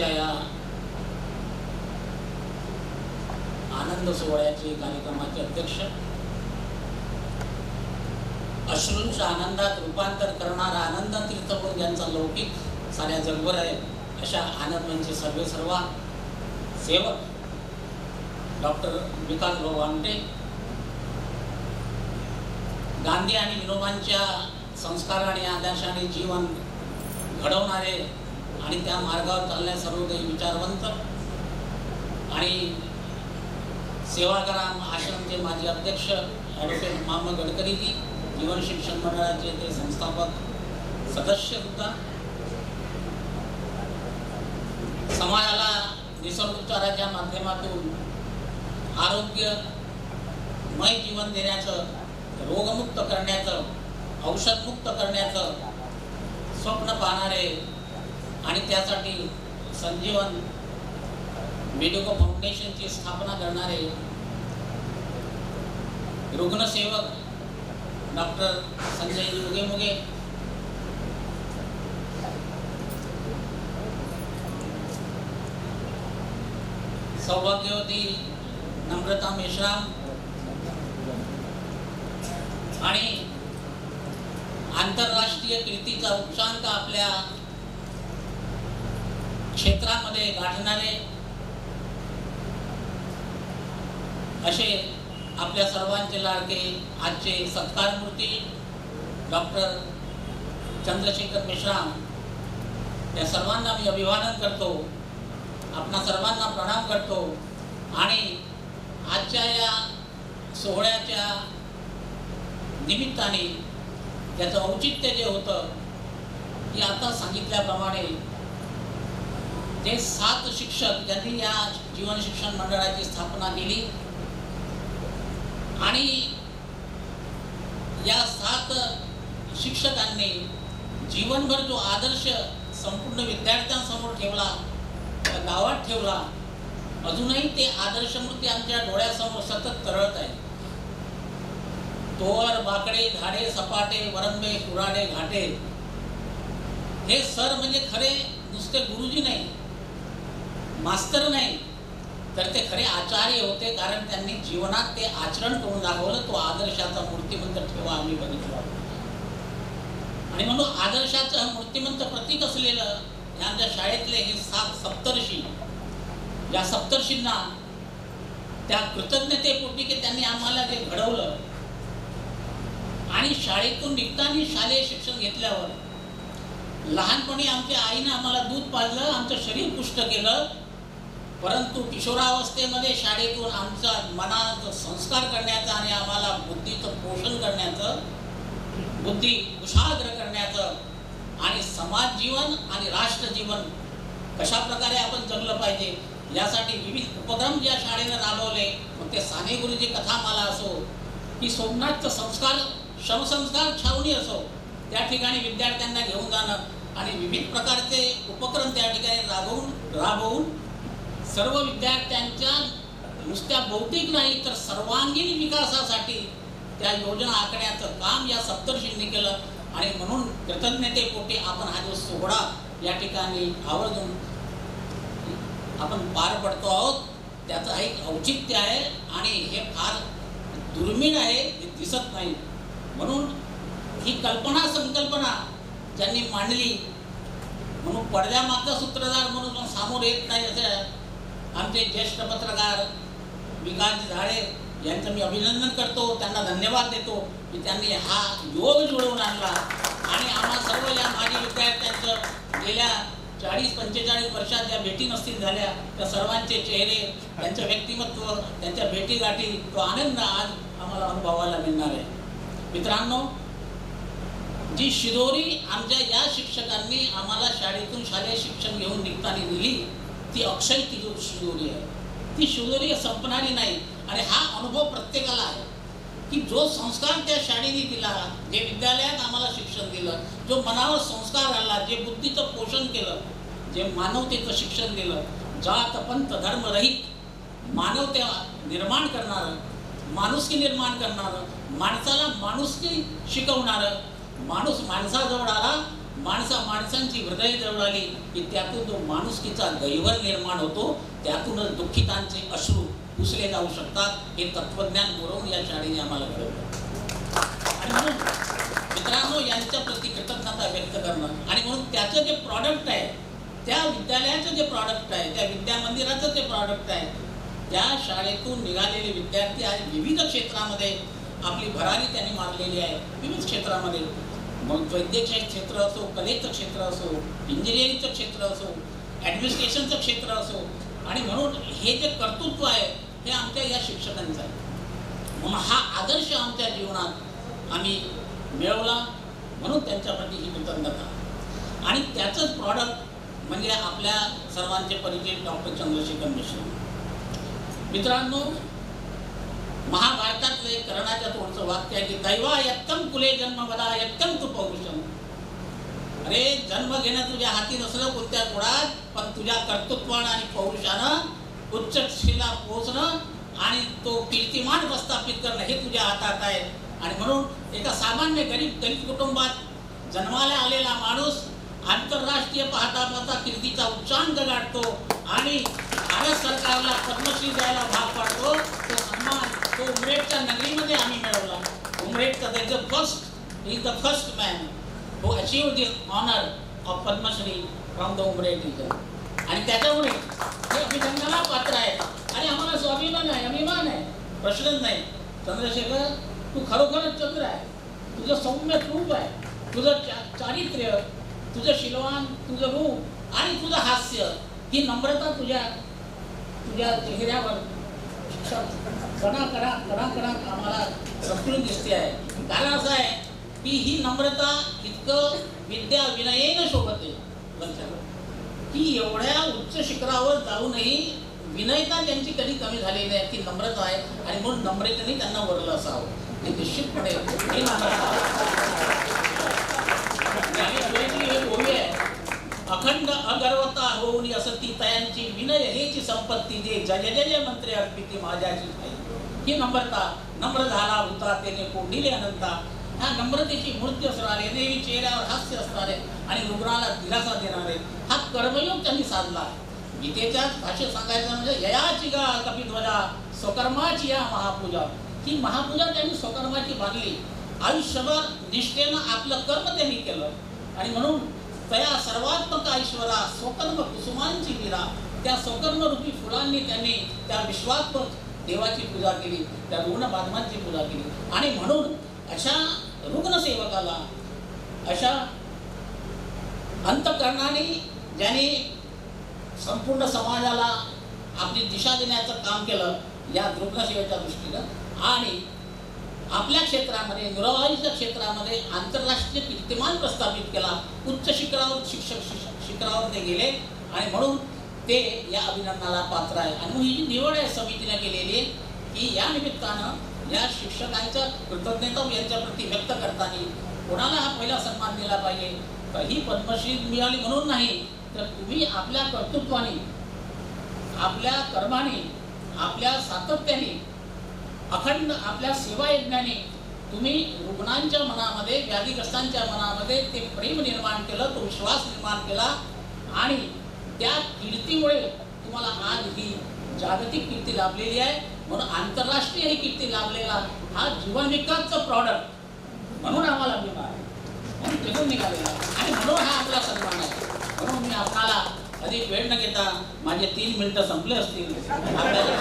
आजच्या या आनंद सोहळ्याचे कार्यक्रमाचे अध्यक्ष अश्रूंच्या आनंदात रूपांतर करणारा आनंद तीर्थ म्हणून यांचा लौकिक साऱ्या जगभर आहे अशा आनंदांचे सर्वे सर्वा सेवक डॉक्टर विकास भाऊ आमटे गांधी आणि विनोबांच्या संस्कार आणि आदर्शाने जीवन घडवणारे आणि त्या मार्गावर चालल्या सर्व काही विचारवंत आणि सेवाग्राम आश्रमचे माजी अध्यक्ष ॲडव्होकेट मामा गडकरीजी जीवन शिक्षण मंडळाचे ते संस्थापक सदस्य सुद्धा. समाजाला निसर्गोपचाराच्या माध्यमातून आरोग्यमय जीवन देण्याचं रोगमुक्त करण्याचं औषधमुक्त करण्याचं स्वप्न पाहणारे आणि त्यासाठी संजीवन मेडिको फाउंडेशनची स्थापना करणारे रुग्णसेवक डॉक्टर संजय युगे मुगे. सौभाग्यवती नम्रता मेश्राम आणि आंतरराष्ट्रीय कीर्तीचा उच्चांक आपल्या क्षेत्रामध्ये गाठणारे असे आपल्या सर्वांचे लाडके आजचे सत्कारमूर्ती डॉक्टर चंद्रशेखर मेश्राम या सर्वांना मी अभिवादन करतो आपणा सर्वांना प्रणाम करतो आणि आजच्या या सोहळ्याच्या निमित्ताने त्याचं औचित्य जे होतं ते आता सांगितल्याप्रमाणे ते सात शिक्षक ज्यांनी या जीवन शिक्षण मंडळाची स्थापना केली. आणि या सात शिक्षकांनी जीवनभर जो आदर्श संपूर्ण विद्यार्थ्यांसमोर ठेवला त्या गावात ठेवला अजूनही ते आदर्शमूर्ती आमच्या डोळ्यासमोर सतत तरळत आहे तोवर बाकडे झाडे सपाटे वरंबे कुराडे घाटे. हे सर म्हणजे खरे नुसते गुरुजी नाही. मास्तर नाही. तर ते खरे आचार्य होते कारण त्यांनी जीवनात ते आचरण करून दाखवलं तो आदर्शाचा मूर्तिमंत ठेवा आम्ही बघितला. आणि म्हणून आदर्शाचं मूर्तिमंत प्रतीक असलेलं या आमच्या शाळेतले हे सात सप्तर्षी या सप्तर्षींना त्या कृतज्ञतेपोटी की त्यांनी आम्हाला जे घडवलं आणि शाळेतून निघताना शालेय शिक्षण घेतल्यावर लहानपणी आमच्या आईनं आम्हाला दूध पाजलं आमचं शरीर पुष्ट केलं परंतु किशोरावस्थेमध्ये शाळेतून आमचा मनाचं संस्कार करण्याचं आणि आम्हाला बुद्धीचं पोषण करण्याचं बुद्धी कुशाग्र करण्याचं आणि समाज जीवन आणि राष्ट्र जीवन कशा प्रकारे आपण जगलं पाहिजे यासाठी विविध उपक्रम ज्या शाळेनं राबवले मग ते साने गुरुजी कथामाला असो की सोमनाथचं संस्कार श्रमसंस्कार छावणी असो त्या ठिकाणी विद्यार्थ्यांना घेऊन जाणं आणि विविध प्रकारचे उपक्रम त्या ठिकाणी राबवून राबवून सर्व विद्यार्थ्यांच्या नुसत्या बौद्धिक नाही तर सर्वांगीण विकासासाठी त्या योजना आखण्याचं काम या सप्तर्षींनी केलं. आणि म्हणून कृतज्ञतेपोटी आपण हा जो सोहळा या ठिकाणी आवर्जून आपण पार पडतो आहोत त्याचं एक औचित्य आहे आणि हे फार दुर्मिळ आहे हे दिसत नाही. म्हणून ही कल्पना संकल्पना ज्यांनी मांडली म्हणून पडद्यामागचा सूत्रधार म्हणून सामोर येत नाही असं आमचे ज्येष्ठ पत्रकार विकास झाडे यांचं मी अभिनंदन करतो. त्यांना धन्यवाद देतो की त्यांनी हा योग जुळवून आणला. आणि आम्हा सर्व या माजी विद्यार्थ्यांचं गेल्या चाळीस पंचेचाळीस वर्षात ज्या भेटी नसतील झाल्या त्या सर्वांचे चेहरे त्यांचं व्यक्तिमत्व त्यांच्या भेटीगाठी तो आनंद आज आम्हाला अनुभवायला मिळणार आहे. मित्रांनो जी शिदोरी आमच्या या शिक्षकांनी आम्हाला शाळेतून शालेय शिक्षण घेऊन निघताना दिली ती अक्षय ती शिवरी आहे. ती शिवरी संपणारी नाही. आणि हा अनुभव प्रत्येकाला आहे की जो संस्कार त्या शाळेने दिला जे विद्यालयात आम्हाला शिक्षण दिलं जो मनावर संस्कार आला जे बुद्धीचं पोषण केलं जे मानवतेचं शिक्षण दिलं जात पंत धर्मरहित मानवते निर्माण करणारं माणुसकी निर्माण करणारं माणसाला माणुसकी शिकवणारं माणूस माणसाजवळ आला माणसा माणसांची हृदय जवळाली की त्यातून जो माणुसकीचा दैवर निर्माण होतो. त्यातूनच दुःखितांचे अश्रू पुसले जाऊ शकतात. हे तत्वज्ञान पुरवून या शाळेने आम्हाला घडवलं आणि म्हणून मित्रांनो यांच्या प्रती कृतज्ञता व्यक्त करणं आणि म्हणून त्याचं जे प्रॉडक्ट आहे त्या विद्यालयाचं जे प्रॉडक्ट आहे त्या विद्या मंदिराचं जे प्रॉडक्ट आहे त्या शाळेतून निघालेले विद्यार्थी आज विविध क्षेत्रामध्ये आपली भरारी त्यांनी मारलेली आहे. विविध क्षेत्रामध्ये मग वैद्यकीय क्षेत्र असो कलेचं क्षेत्र असो इंजिनिअरिंगचं क्षेत्र असो ॲडमिनिस्ट्रेशनचं क्षेत्र असो आणि म्हणून हे जे कर्तृत्व आहे हे आमच्या या शिक्षकांचं आहे. म्हणून हा आदर्श आमच्या जीवनात आम्ही मिळवला म्हणून त्यांच्याप्रती ही कृतज्ञता. आणि त्याचंच प्रॉडक्ट म्हणजे आपल्या सर्वांचे परिचय डॉक्टर चंद्रशेखर मिश्र. मित्रांनो महाभारतातलं एक कर्णाच्या तोडचं वाक्य आहे की दैवा यत्तम कुले जन्म मला यत्तम तू पौरुषम. अरे जन्म घेणं तुझ्या हाती नसलं कोणत्या कुळात पण तुझ्या कर्तृत्वानं आणि पौरुषानं उच्च शिला पोहोचणं आणि तो कीर्तिमान प्रस्थापित करणं हे तुझ्या हातात आहे. आणि म्हणून एका सामान्य गरीब दलित कुटुंबात जन्माला आलेला माणूस आंतरराष्ट्रीय पाहता पाहता कीर्तीचा उच्चांक गाठतो आणि भारत सरकारला पद्मश्री द्यायला भाग तो उमरेडच्या नगरीमध्ये आम्ही मिळवला. उमरेडचा the first is the first man who अशी होती honour of Padmashri from the Umred region आणि त्याच्यामुळे हे अभिनंदनाला पात्र आहे. आणि आम्हाला स्वाभिमान आहे अभिमान आहे. प्रश्नच नाही. चंद्रशेखर तू खरोखरच चंद्र आहे. तुझं सौम्य रूप आहे. तुझं चा चारित्र्य तुझं शिलवान तुझं रूप आणि तुझं हास्य ही नम्रता तुझ्या तुझ्या चेहऱ्यावर कणा कणा कणा कणा आम्हाला रफळून दिसते आहे. कारण असं आहे की ही नम्रता इतकं विद्या विनयेनं शोभते की एवढ्या उच्च शिखरावर जाऊनही विनयता त्यांची कधी कमी झालेली नाही ती नम्रता आहे. आणि म्हणून नम्रतेने त्यांना वरलं असावं. हे निश्चितपणे ही नम्रता अखंड अगर्वता होऊन असती तयांची विनय हेची संपत्ती जे जय जय मंत्रे अर्पिती माझ्याची ही नम्रता नम्र झाला होता त्याने कोंडिले अनंता. ह्या नम्रतेची मूर्ती असणारे देवी चेहऱ्यावर हास्य असणारे आणि रुग्णाला दिलासा देणारे हा कर्मयोग त्यांनी साधला. गीतेच्या भाषेत सांगायचं म्हणजे ययाची गा कपिध्वजा स्वकर्माची या महापूजा. ही महापूजा त्यांनी स्वकर्माची बांधली. आयुष्यभर निष्ठेनं आपलं कर्म त्यांनी केलं. आणि म्हणून तया सर्वात्मक ऐश्वरा स्वकर्म कुसुमांची लिरा त्या स्वकर्मरूपी फुलांनी त्यांनी त्या विश्वात्मक देवाची पूजा केली त्या रुग्णबाधमांची पूजा केली. आणि म्हणून अशा रुग्णसेवकाला अशा अंतकरणाने ज्याने संपूर्ण समाजाला आपली दिशा देण्याचं काम केलं या रुग्णसेवेच्या दृष्टीनं. आणि आपल्या क्षेत्रामध्ये न्यूरोलॉजीच्या क्षेत्रामध्ये आंतरराष्ट्रीय कीर्तिमान प्रस्थापित केला. उच्च शिखरावर शिक्षक शिक्षक शिखरावर ते गेले. आणि म्हणून ते या अभिनंदनाला पात्र आहे. आणि मग ही जी निवड आहे समितीने केलेली आहे की या निमित्तानं या शिक्षकांच्या कृतज्ञता यांच्याप्रती व्यक्त करताना कोणाला हा पहिला सन्मान दिला पाहिजे? ही पद्मश्री मिळाली म्हणून नाही तर तुम्ही आपल्या कर्तृत्वाने आपल्या कर्माने आपल्या सातत्याने अखंड आपल्या सेवा यज्ञाने तुम्ही रुग्णांच्या मनामध्ये व्याधीग्रस्तांच्या मनामध्ये ते प्रेम निर्माण केलं तो विश्वास निर्माण केला आणि त्या कीर्तीमुळे तुम्हाला आज ही जागतिक कीर्ती लाभलेली आहे. म्हणून आंतरराष्ट्रीय ही कीर्ती लाभलेला हा जीवन विकासचं प्रॉडक्ट म्हणून आम्हाला अभिमान आहे म्हणून निघून निघालेला. आणि म्हणून हा आपला सन्मान आहे. म्हणून मी आपणाला अधिक वेळ न घेता माझे तीन मिनिटं संपले असतील. आपल्याला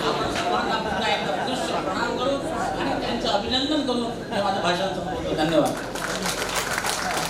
आपण सर्वांना पुन्हा एकदा दृश्य प्रणाम करून आणि त्यांचं अभिनंदन करून मी माझं भाषण संपवतो धन्यवाद.